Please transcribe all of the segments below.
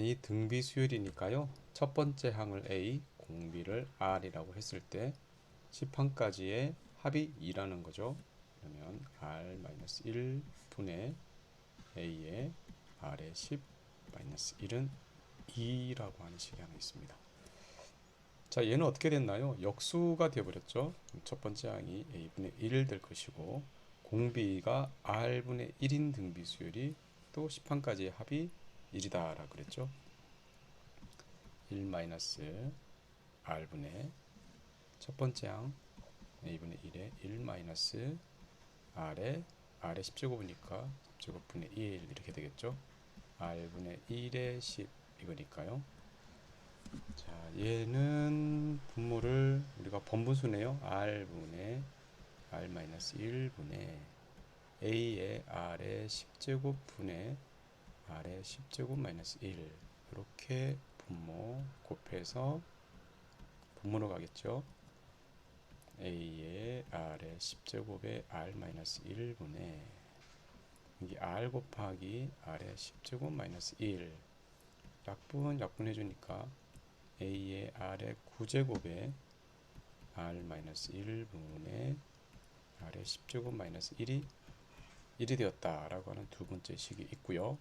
이 등비 수열이니까요. 첫 번째 항을 A, 공비를 R이라고 했을 때 10항까지의 합이 2라는 거죠. 그러면 R-1 분의 A의 R의 10 마이너스 1은 2라고 하는 식이 하나 있습니다. 자, 얘는 어떻게 됐나요? 역수가 되어버렸죠. 첫 번째 항이 A분의 1될 것이고 공비가 R분의 1인 등비 수열이 또 10항까지의 합이 1이다 라고 그랬죠. 1 마이너스 R분의 첫 번째 항 A분의 1에 1 마이너스 R에 R의 10제곱이니까 10제곱분의 1 이렇게 되겠죠. R분의 1의 10 이거니까요. 자, 얘는 분모를 우리가 번분수네요. R분의 R 마이너스 1분의 A의 R의 10제곱분의 R의 10제곱 마이너스 1 이렇게 분모 곱해서 분모로 가겠죠. A의 R의 10제곱의 R 마이너스 1분의 여기 R 곱하기 R의 10제곱 마이너스 1 약분 약분해 주니까 A의 R의 9제곱에 R 마이너스 1분의 R의 10제곱 마이너스 1이 1이 되었다라고 하는 두 번째 식이 있고요.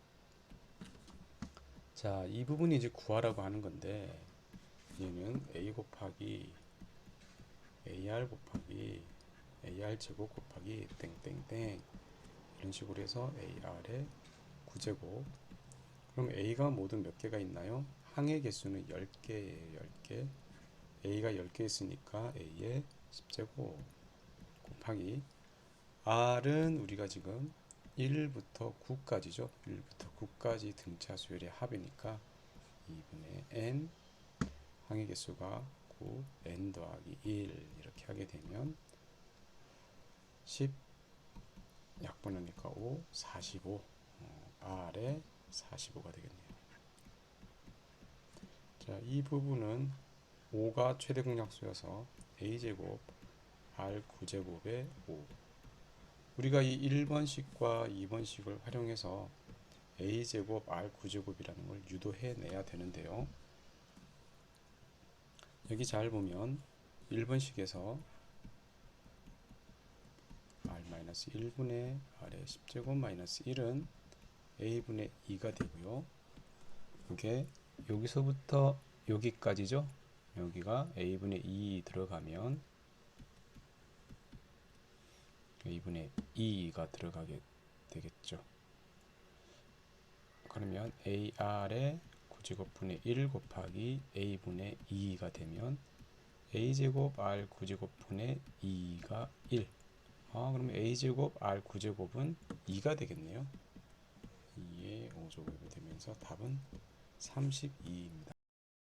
자, 이 부분이 이제 구하라고 하는 건데 얘는 A 곱하기 AR 곱하기 AR 제곱 곱하기 땡땡땡 이런 식으로 해서 AR의 9제곱 그럼 A가 모두 몇 개가 있나요? 항의 개수는 10개예요. 10개. A가 10개 있으니까 A의 10제곱 곱하기 R은 우리가 지금 1부터 9까지죠. 1부터 9까지 등차 수열의 합이니까 2분의 n 항의 개수가 9 n 더하기 1 이렇게 하게 되면 10 약분하니까 5 45 어, R에 45가 되겠네요. 자, 이 부분은 5가 최대 공약수여서 a제곱 r 9제곱의 5 우리가 이 1번식과 2번식을 활용해서 a제곱 r 9제곱이라는 걸 유도해 내야 되는데요. 여기 잘 보면 1번식에서 r-1분의 r의 10제곱 마이너스 1은 a분의 2가 되고요. 이게 여기서부터 여기까지죠. 여기가 a분의 2 들어가면 a분의 2가 들어가게 되겠죠. 그러면 ar의 9제곱분의 1 곱하기 a분의 2가 되면 a제곱 r 9제곱분의 2가 1. 아, 그러면 a제곱 r 9제곱은 2가 되겠네요. 2의 5제곱이 되면서 답은 32입니다.